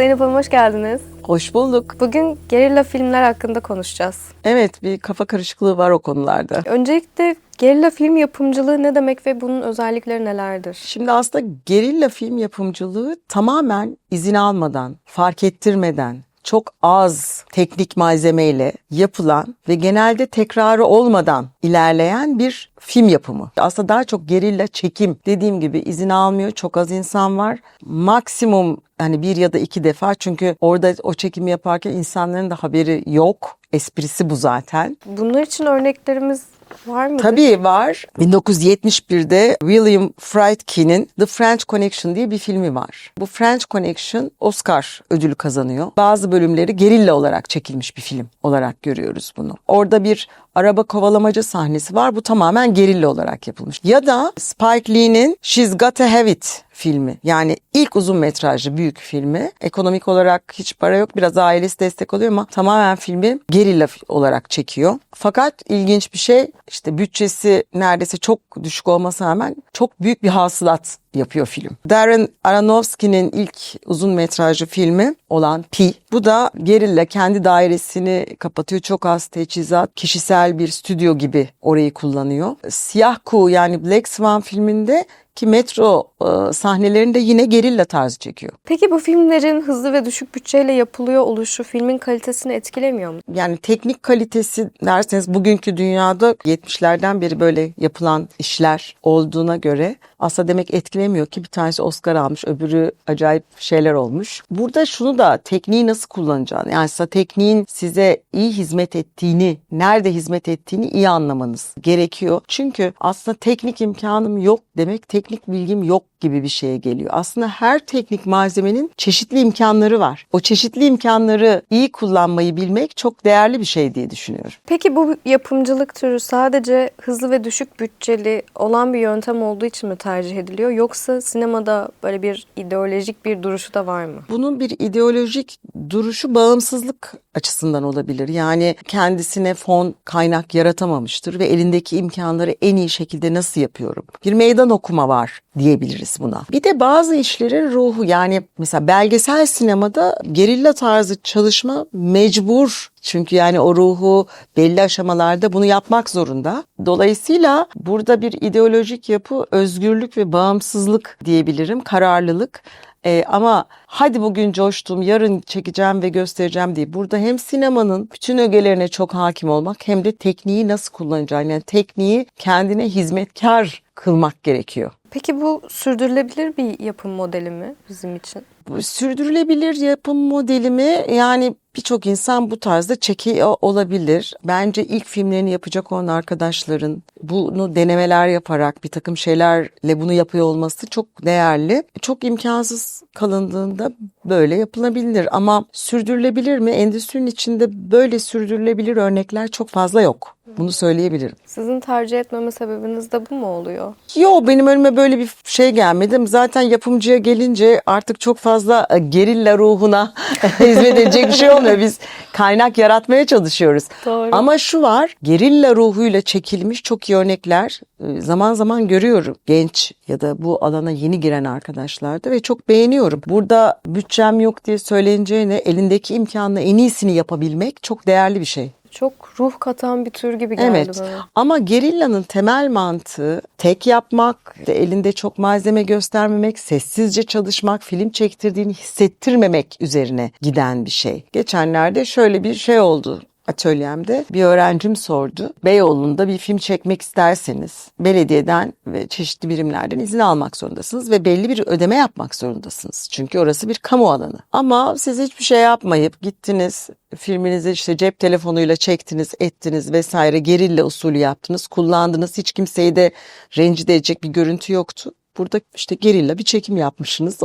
Zeynep Hanım hoş geldiniz. Hoş bulduk. Bugün gerilla filmler hakkında konuşacağız. Evet bir kafa karışıklığı var o konularda. Öncelikle gerilla film yapımcılığı ne demek ve bunun özellikleri nelerdir? Şimdi aslında gerilla film yapımcılığı tamamen izin almadan, fark ettirmeden, çok az teknik malzemeyle yapılan ve genelde tekrarı olmadan ilerleyen bir film yapımı. Aslında daha çok gerilla çekim. Dediğim gibi izin almıyor. Çok az insan var. Maksimum hani bir ya da iki defa çünkü orada o çekimi yaparken insanların da haberi yok. Esprisi bu zaten. Bunlar için örneklerimiz var mı? Tabii var. 1971'de William Friedkin'in The French Connection diye bir filmi var. Bu French Connection Oscar ödülü kazanıyor. Bazı bölümleri gerilla olarak çekilmiş bir film olarak görüyoruz bunu. Orada bir araba kovalamacı sahnesi var. Bu tamamen gerilla olarak yapılmış. Ya da Spike Lee'nin She's Gotta Have It filmi. Yani ilk uzun metrajlı büyük filmi. Ekonomik olarak hiç para yok. Biraz ailesi destek oluyor ama tamamen filmi gerilla olarak çekiyor. Fakat ilginç bir şey işte bütçesi neredeyse çok düşük olmasına rağmen çok büyük bir hasılat yapıyor film. Darren Aronofsky'nin ilk uzun metrajlı filmi olan Pi. Bu da gerilla kendi dairesini kapatıyor. Çok az teçhizat, kişisel bir stüdyo gibi orayı kullanıyor. Siyah Kuğu yani Black Swan filminde ki metro e, sahnelerinde yine gerilla tarzı çekiyor. Peki bu filmlerin hızlı ve düşük bütçeyle yapılıyor oluşu filmin kalitesini etkilemiyor mu? Yani teknik kalitesi derseniz bugünkü dünyada 70'lerden beri böyle yapılan işler olduğuna göre aslında demek etkilemiyor ki bir tanesi Oscar almış öbürü acayip şeyler olmuş. Burada şunu da tekniği nasıl kullanacağını yani aslında tekniğin size iyi hizmet ettiğini, nerede hizmet ettiğini iyi anlamanız gerekiyor. Çünkü aslında teknik imkanım yok demek teknik bilgim yok gibi bir şeye geliyor. Aslında her teknik malzemenin çeşitli imkanları var. O çeşitli imkanları iyi kullanmayı bilmek çok değerli bir şey diye düşünüyorum. Peki bu yapımcılık türü sadece hızlı ve düşük bütçeli olan bir yöntem olduğu için mi tercih ediliyor? Yoksa sinemada böyle bir ideolojik bir duruşu da var mı? Bunun bir ideolojik duruşu bağımsızlık açısından olabilir. Yani kendisine fon kaynak yaratamamıştır ve elindeki imkanları en iyi şekilde nasıl yapıyorum? Bir meydan okuma var diyebiliriz buna. Bir de bazı işlerin ruhu yani mesela belgesel sinemada gerilla tarzı çalışma mecbur. Çünkü yani o ruhu belli aşamalarda bunu yapmak zorunda. Dolayısıyla burada bir ideolojik yapı özgürlük ve bağımsızlık diyebilirim, kararlılık. Ee, ama hadi bugün coştum, yarın çekeceğim ve göstereceğim diye. Burada hem sinemanın bütün ögelerine çok hakim olmak hem de tekniği nasıl kullanacağını, yani tekniği kendine hizmetkar kılmak gerekiyor. Peki bu sürdürülebilir bir yapım modeli mi bizim için? Sürdürülebilir yapım modeli mi? Yani birçok insan bu tarzda çekiyor olabilir. Bence ilk filmlerini yapacak olan arkadaşların bunu denemeler yaparak bir takım şeylerle bunu yapıyor olması çok değerli. Çok imkansız kalındığında böyle yapılabilir ama sürdürülebilir mi? Endüstrinin içinde böyle sürdürülebilir örnekler çok fazla yok. Bunu söyleyebilirim. Sizin tercih etmeme sebebiniz de bu mu oluyor? Yo benim önüme böyle bir şey gelmedi. Zaten yapımcıya gelince artık çok fazla e, gerilla ruhuna hizmet edecek bir şey olmuyor. Biz kaynak yaratmaya çalışıyoruz. Doğru. Ama şu var gerilla ruhuyla çekilmiş çok iyi örnekler e, zaman zaman görüyorum. Genç ya da bu alana yeni giren arkadaşlarda ve çok beğeniyorum. Burada bütçem yok diye söyleneceğine elindeki imkanla en iyisini yapabilmek çok değerli bir şey. Çok ruh katan bir tür gibi geldi Evet bana. ama gerillanın temel mantığı tek yapmak, işte elinde çok malzeme göstermemek, sessizce çalışmak, film çektirdiğini hissettirmemek üzerine giden bir şey. Geçenlerde şöyle bir şey oldu atölyemde bir öğrencim sordu. Beyoğlu'nda bir film çekmek isterseniz belediyeden ve çeşitli birimlerden izin almak zorundasınız ve belli bir ödeme yapmak zorundasınız. Çünkü orası bir kamu alanı. Ama siz hiçbir şey yapmayıp gittiniz filminizi işte cep telefonuyla çektiniz, ettiniz vesaire gerilla usulü yaptınız, kullandınız. Hiç kimseyi de rencide edecek bir görüntü yoktu. Burada işte gerilla bir çekim yapmışsınız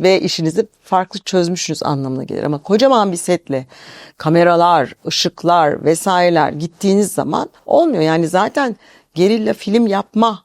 ve işinizi farklı çözmüşsünüz anlamına gelir. Ama kocaman bir setle kameralar, ışıklar vesaireler gittiğiniz zaman olmuyor. Yani zaten gerilla film yapma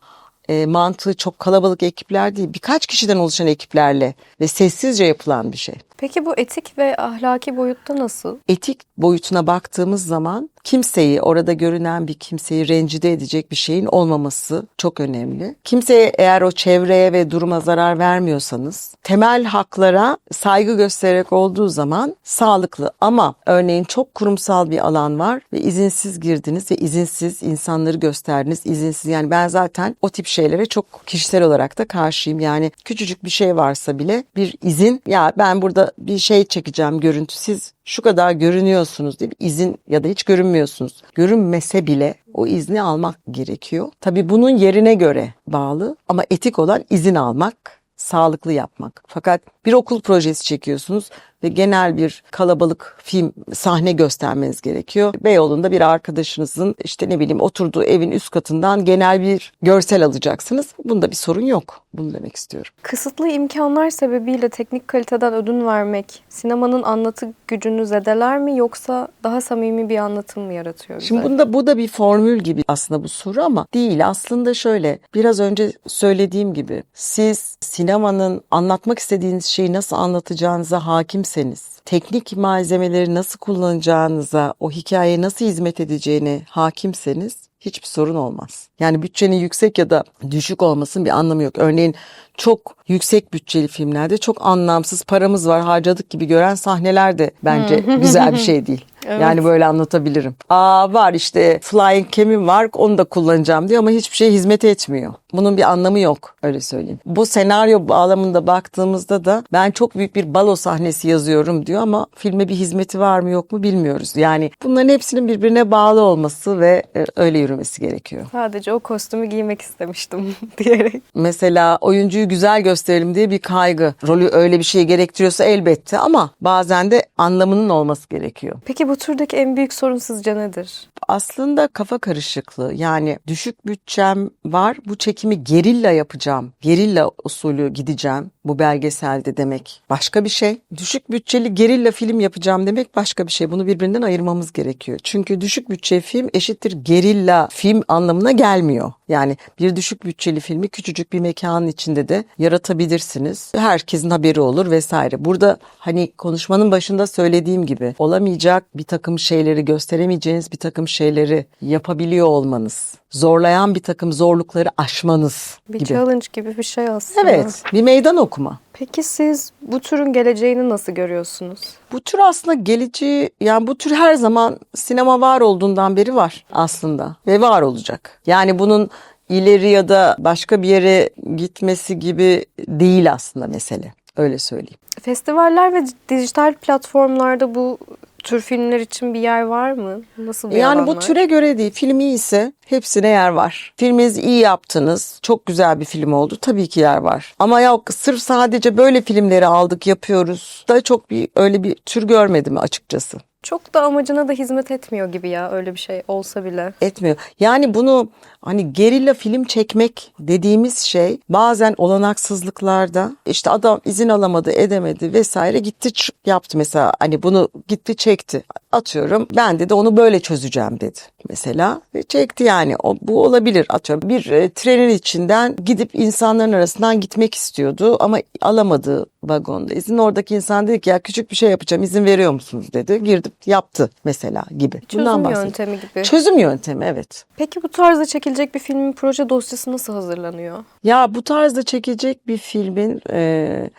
e, mantığı çok kalabalık ekipler değil birkaç kişiden oluşan ekiplerle ve sessizce yapılan bir şey. Peki bu etik ve ahlaki boyutta nasıl? Etik boyutuna baktığımız zaman kimseyi orada görünen bir kimseyi rencide edecek bir şeyin olmaması çok önemli. Kimseye eğer o çevreye ve duruma zarar vermiyorsanız temel haklara saygı göstererek olduğu zaman sağlıklı ama örneğin çok kurumsal bir alan var ve izinsiz girdiniz ve izinsiz insanları gösterdiniz. izinsiz yani ben zaten o tip şeylere çok kişisel olarak da karşıyım. Yani küçücük bir şey varsa bile bir izin ya ben burada bir şey çekeceğim görüntü siz şu kadar görünüyorsunuz diye bir izin ya da hiç görünmüyorsunuz. Görünmese bile o izni almak gerekiyor. Tabii bunun yerine göre bağlı ama etik olan izin almak, sağlıklı yapmak. Fakat bir okul projesi çekiyorsunuz ve genel bir kalabalık film sahne göstermeniz gerekiyor. Beyoğlu'nda bir arkadaşınızın işte ne bileyim oturduğu evin üst katından genel bir görsel alacaksınız. Bunda bir sorun yok. Bunu demek istiyorum. Kısıtlı imkanlar sebebiyle teknik kaliteden ödün vermek sinemanın anlatı gücünü zedeler mi yoksa daha samimi bir anlatım mı yaratıyor bize? Şimdi bunda bu da bir formül gibi aslında bu soru ama değil. Aslında şöyle biraz önce söylediğim gibi siz sinemanın anlatmak istediğiniz şeyi nasıl anlatacağınıza hakimseniz, teknik malzemeleri nasıl kullanacağınıza, o hikayeye nasıl hizmet edeceğine hakimseniz hiçbir sorun olmaz. Yani bütçenin yüksek ya da düşük olmasının bir anlamı yok. Örneğin çok yüksek bütçeli filmlerde çok anlamsız paramız var harcadık gibi gören sahneler de bence güzel bir şey değil. Evet. Yani böyle anlatabilirim. Aa var işte flying cam'im var onu da kullanacağım diyor ama hiçbir şey hizmet etmiyor. Bunun bir anlamı yok öyle söyleyeyim. Bu senaryo bağlamında baktığımızda da ben çok büyük bir balo sahnesi yazıyorum diyor ama filme bir hizmeti var mı yok mu bilmiyoruz. Yani bunların hepsinin birbirine bağlı olması ve e, öyle yürümesi gerekiyor. Sadece o kostümü giymek istemiştim diyerek. Mesela oyuncuyu güzel gösterelim diye bir kaygı. Rolü öyle bir şey gerektiriyorsa elbette ama bazen de anlamının olması gerekiyor. Peki bu türdeki en büyük sorun sizce nedir? aslında kafa karışıklığı yani düşük bütçem var bu çekimi gerilla yapacağım. Gerilla usulü gideceğim bu belgeselde demek başka bir şey. Düşük bütçeli gerilla film yapacağım demek başka bir şey. Bunu birbirinden ayırmamız gerekiyor. Çünkü düşük bütçe film eşittir gerilla film anlamına gelmiyor. Yani bir düşük bütçeli filmi küçücük bir mekanın içinde de yaratabilirsiniz. Herkesin haberi olur vesaire. Burada hani konuşmanın başında söylediğim gibi olamayacak bir takım şeyleri gösteremeyeceğiniz bir takım şeyleri yapabiliyor olmanız. Zorlayan bir takım zorlukları aşmanız Bir gibi. challenge gibi bir şey aslında. Evet, bir meydan okuma. Peki siz bu türün geleceğini nasıl görüyorsunuz? Bu tür aslında geleceği yani bu tür her zaman sinema var olduğundan beri var aslında ve var olacak. Yani bunun ileri ya da başka bir yere gitmesi gibi değil aslında mesele. Öyle söyleyeyim. Festivaller ve dijital platformlarda bu tür filmler için bir yer var mı? Nasıl bir Yani bu var? türe göre değil. Film iyi ise hepsine yer var. Filminizi iyi yaptınız. Çok güzel bir film oldu. Tabii ki yer var. Ama yok sırf sadece böyle filmleri aldık yapıyoruz. Da çok bir öyle bir tür görmedim açıkçası. Çok da amacına da hizmet etmiyor gibi ya öyle bir şey olsa bile. etmiyor. Yani bunu hani gerilla film çekmek dediğimiz şey bazen olanaksızlıklarda işte adam izin alamadı edemedi vesaire gitti yaptı mesela hani bunu gitti çekti atıyorum ben dedi onu böyle çözeceğim dedi mesela ve çekti yani o, bu olabilir atıyorum bir e, trenin içinden gidip insanların arasından gitmek istiyordu ama alamadı vagonda izin oradaki insan dedi ki ya küçük bir şey yapacağım izin veriyor musunuz dedi girdi yaptı mesela gibi. Çözüm bahsediyorum. yöntemi gibi. Çözüm yöntemi evet. Peki bu tarzda çekilecek bir filmin proje dosyası nasıl hazırlanıyor? Ya bu tarzda çekilecek bir filmin e,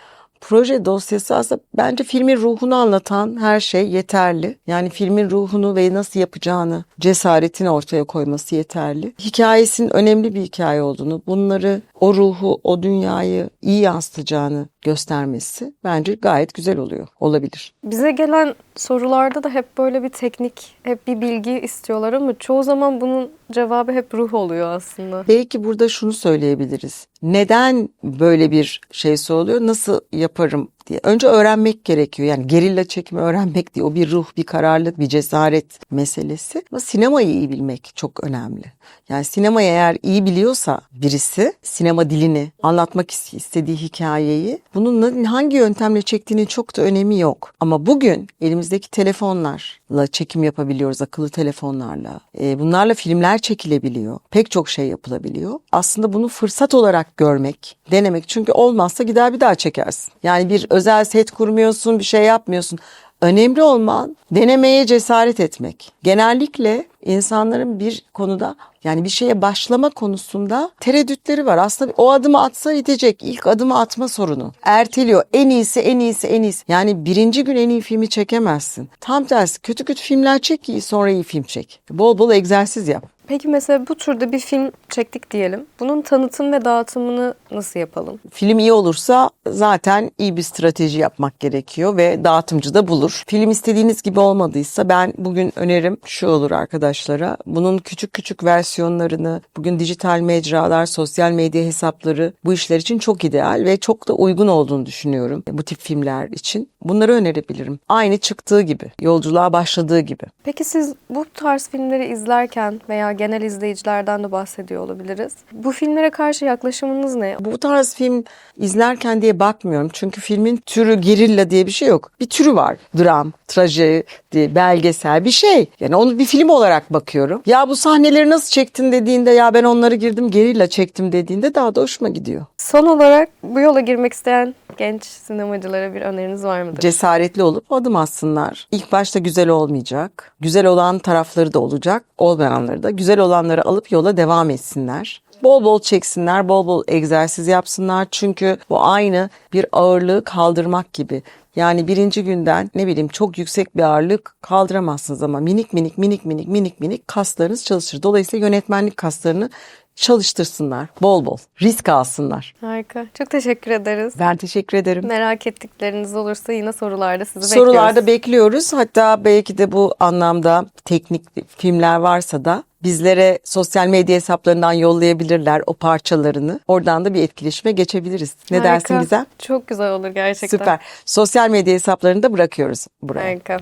proje dosyası aslında bence filmin ruhunu anlatan her şey yeterli. Yani filmin ruhunu ve nasıl yapacağını, cesaretini ortaya koyması yeterli. Hikayesinin önemli bir hikaye olduğunu, bunları o ruhu, o dünyayı iyi yansıtacağını göstermesi bence gayet güzel oluyor. Olabilir. Bize gelen sorularda da hep böyle bir teknik, hep bir bilgi istiyorlar ama çoğu zaman bunun cevabı hep ruh oluyor aslında. Belki burada şunu söyleyebiliriz. Neden böyle bir şey oluyor? Nasıl yaparım diye. Önce öğrenmek gerekiyor. Yani gerilla çekimi öğrenmek diye o bir ruh, bir kararlılık, bir cesaret meselesi. Ama sinemayı iyi bilmek çok önemli. Yani sinemayı eğer iyi biliyorsa birisi sinema dilini, anlatmak is- istediği hikayeyi bunun hangi yöntemle çektiğinin çok da önemi yok. Ama bugün elimizdeki telefonlarla çekim yapabiliyoruz, akıllı telefonlarla. Ee, bunlarla filmler çekilebiliyor. Pek çok şey yapılabiliyor. Aslında bunu fırsat olarak görmek, denemek. Çünkü olmazsa gider bir daha çekersin. Yani bir özel set kurmuyorsun, bir şey yapmıyorsun. Önemli olan denemeye cesaret etmek. Genellikle insanların bir konuda yani bir şeye başlama konusunda tereddütleri var. Aslında o adımı atsa yetecek. İlk adımı atma sorunu. Erteliyor. En iyisi, en iyisi, en iyisi. Yani birinci gün en iyi filmi çekemezsin. Tam tersi. Kötü kötü filmler çek ki sonra iyi film çek. Bol bol egzersiz yap. Peki mesela bu türde bir film çektik diyelim. Bunun tanıtım ve dağıtımını nasıl yapalım? Film iyi olursa zaten iyi bir strateji yapmak gerekiyor ve dağıtımcı da bulur. Film istediğiniz gibi olmadıysa ben bugün önerim şu olur arkadaşlara. Bunun küçük küçük versiyonlarını bugün dijital mecralar, sosyal medya hesapları bu işler için çok ideal ve çok da uygun olduğunu düşünüyorum bu tip filmler için. Bunları önerebilirim. Aynı çıktığı gibi, yolculuğa başladığı gibi. Peki siz bu tarz filmleri izlerken veya genel izleyicilerden de bahsediyor olabiliriz. Bu filmlere karşı yaklaşımınız ne? Bu tarz film izlerken diye bakmıyorum. Çünkü filmin türü gerilla diye bir şey yok. Bir türü var. Dram, trajedi, belgesel bir şey. Yani onu bir film olarak bakıyorum. Ya bu sahneleri nasıl çektin dediğinde ya ben onları girdim gerilla çektim dediğinde daha da hoşuma gidiyor. Son olarak bu yola girmek isteyen genç sinemacılara bir öneriniz var mıdır? Cesaretli olup adım atsınlar. İlk başta güzel olmayacak. Güzel olan tarafları da olacak. Olmayanları da. Güzel olanları alıp yola devam etsinler. Bol bol çeksinler, bol bol egzersiz yapsınlar. Çünkü bu aynı bir ağırlığı kaldırmak gibi. Yani birinci günden ne bileyim çok yüksek bir ağırlık kaldıramazsınız ama minik minik minik minik minik minik kaslarınız çalışır. Dolayısıyla yönetmenlik kaslarını çalıştırsınlar. Bol bol. Risk alsınlar. Harika. Çok teşekkür ederiz. Ben teşekkür ederim. Merak ettikleriniz olursa yine sorularda sizi Sorularda bekliyoruz. bekliyoruz. Hatta belki de bu anlamda teknik filmler varsa da bizlere sosyal medya hesaplarından yollayabilirler o parçalarını. Oradan da bir etkileşime geçebiliriz. Ne Harika. dersin Gizem? Çok güzel olur gerçekten. Süper. Sosyal medya hesaplarını da bırakıyoruz buraya. Harika.